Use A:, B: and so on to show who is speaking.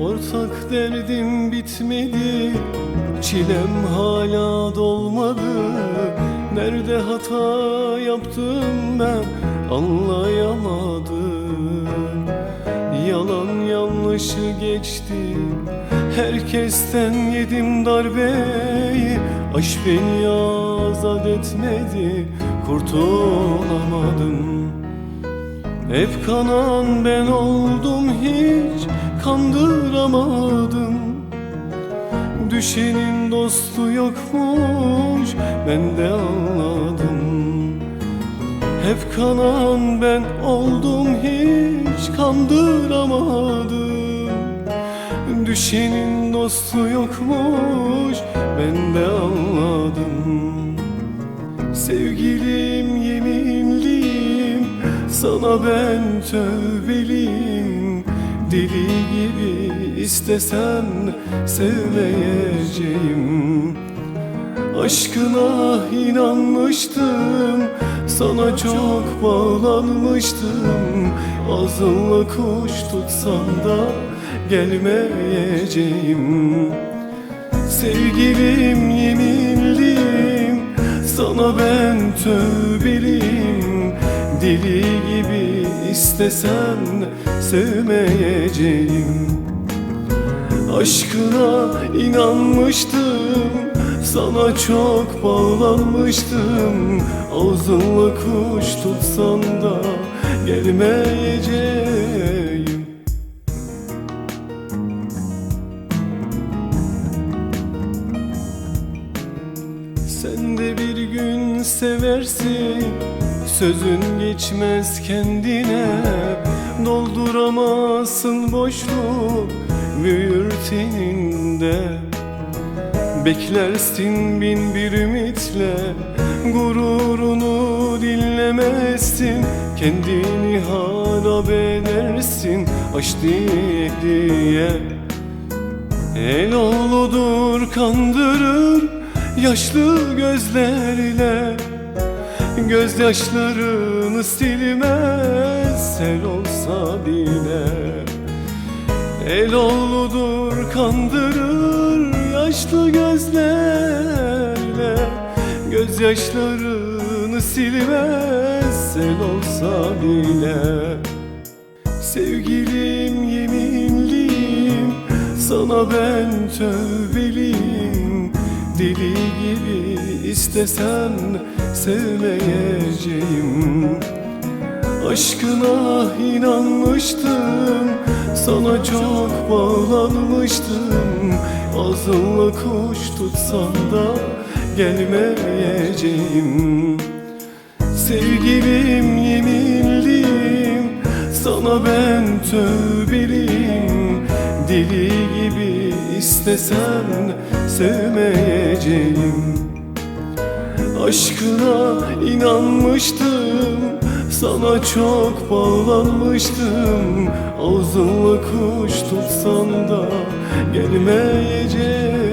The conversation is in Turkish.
A: Ortak derdim bitmedi Çilem hala dolmadı. Nerede hata yaptım ben anlayamadım. Yalan yanlışı geçti Herkesten yedim darbeyi. Aşk beni azat etmedi Kurtulamadım. Hep kanan ben oldum hiç kandıramadım. Düşenin dostu yokmuş ben de anladım. Hep kanan ben oldum hiç kandıramadım. Düşenin dostu yokmuş ben de anladım. Sevgilim yeminliyim Sana ben tövbeliyim Deli gibi istesen sevmeyeceğim. Aşkına inanmıştım Sana çok bağlanmıştım. Ağzınla kuş tutsan da gelmeyeceğim. Sevgilim yeminliyim Sana ben tövbeliyim Deli gibi istesen sevmeyeceğim. Aşkına inanmıştım Sana çok bağlanmıştım. Ağzınla kuş tutsan da gelmeyeceğim. Sen de bir gün seversin Sözün geçmez kendine. Dolduramazsın boşluk Büyür teninde Beklersin bin bir ümitle Gururunu dinlemezsin. Kendini harap edersin Aşk diye diye. El oğludur kandırır yaşlı gözlerle Gözyaşlarını silmez sel olsa bile. El oğludur kandırır yaşlı gözlerle. Gözyaşlarını silmez sel olsa bile. Sevgilim yeminliyim Sana ben tövbeliyim Deli gibi istesen sevmeyeceğim. Aşkına inanmıştım Sana çok bağlanmıştım. Ağzınla kuş tutsan da gelmeyeceğim. Sevgilim yeminliyim Sana ben tövbeliyim. Deli gibi istesen sevmeyeceğim. Aşkına inanmıştım Sana çok bağlanmıştım. Ağzınla kuş tutsan da gelmeyeceğim